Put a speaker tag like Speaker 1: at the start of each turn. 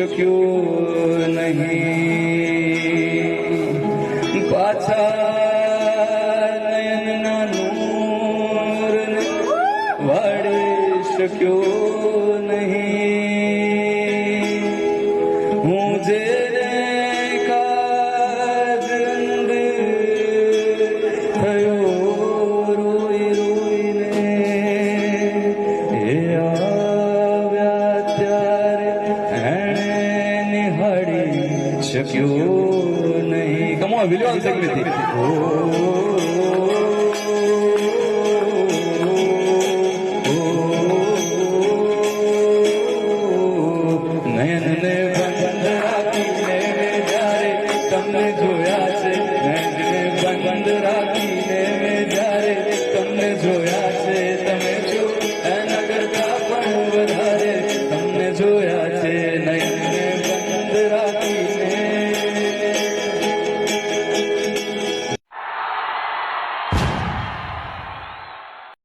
Speaker 1: શક્યો નહીં. પાછા નયનના નૂર વાળી શક્યો નહીં. શક્યું નહીં કમો વિલવાન સંગીત નયન ને બંધ રાખીને જયારે તમને જોયા